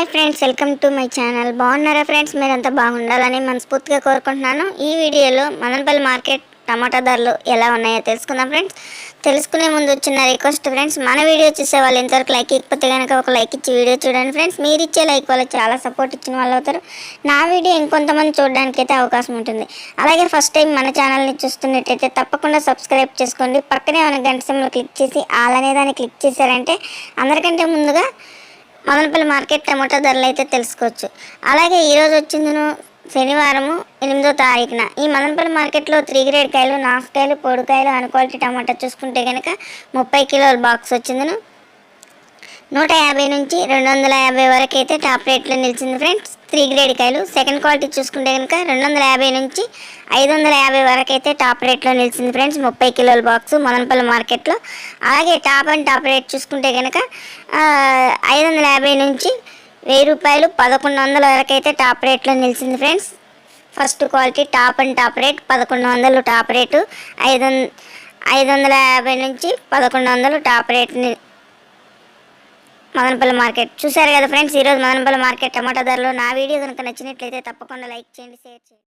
Hi friends welcome to my channel. బాగున్నారా friends? మీరంతా బాగుండాలని మనస్ఫూర్తిగా కోరుకుంటున్నాను. ఈ వీడియోలో మదనపల్లి మార్కెట్ టమాటా ధరలు ఎలా ఉన్నాయో తెలుసుకుందాం ఫ్రెండ్స్. తెలుసుకునే ముందు వచ్చిన రిక్వెస్ట్ ఫ్రెండ్స్ మన వీడియో చూసే వాళ్ళు ఇంతవరకు లైక్ ఇకపోతే కనుక ఒక లైక్ ఇచ్చి వీడియో చూడండి ఫ్రెండ్స్. మీరు ఇచ్చే లైక్ వల్ల చాలా సపోర్ట్ ఇచ్చిన వాళ్ళు అవుతారు. నా వీడియో ఇంకొంతమంది చూడడానికి అయితే అవకాశం ఉంటుంది. అలాగే ఫస్ట్ టైం మన ఛానల్ని చూస్తున్నట్టయితే తప్పకుండా సబ్స్క్రైబ్ చేసుకోండి. పక్కనే ఉన్న గంట సింబల్ క్లిక్ చేసి ఆల్ అనే దాన్ని క్లిక్ చేశారంటే అందరికంటే ముందుగా మదనపల్లి మార్కెట్ టమోటా ధరలు అయితే తెలుసుకోవచ్చు. అలాగే ఈరోజు వచ్చిందను శనివారము ఎనిమిదో తారీఖున. ఈ మదనపల్లి మార్కెట్లో త్రీ గ్రేడ్ కాయలు నాసుకాయలు పొడికాయలు అన్ క్వాలిటీ టమాటా చూసుకుంటే కనుక ముప్పై కిలోల బాక్స్ వచ్చిందను. నూట యాభై నుంచి రెండు వందల యాభై వరకు అయితే టాప్ రేట్లో నిలిచింది ఫ్రెండ్స్. త్రీ గ్రేడ్ కాయలు. సెకండ్ క్వాలిటీ చూసుకుంటే కనుక రెండు వందల యాభై నుంచి ఐదు వందల యాభై వరకు అయితే టాప్ రేట్లో నిలిచింది ఫ్రెండ్స్. ముప్పై కిలోల బాక్స్ మదనపల్లి మార్కెట్లో. అలాగే టాప్ అండ్ టాప్ రేట్ చూసుకుంటే కనుక ఐదు వందల యాభై నుంచి వెయ్యి రూపాయలు పదకొండు వందల వరకు అయితే టాప్ రేట్లో నిలిచింది friends. First quality top and top rate పదకొండు వందలు టాప్ రేటు. ఐదు వంద ఐదు వందల యాభై నుంచి పదకొండు వందలు టాప్ రేట్ని మదనపల్లి మార్కెట్. చూశారు కదా ఫ్రెండ్స్ ఈరోజు మదనపల్లి మార్కెట్ టమాటా ధరలు. నా వీడియో కనుక నచ్చినట్లయితే తప్పకుండా లైక్ చేయండి షేర్ చేయండి.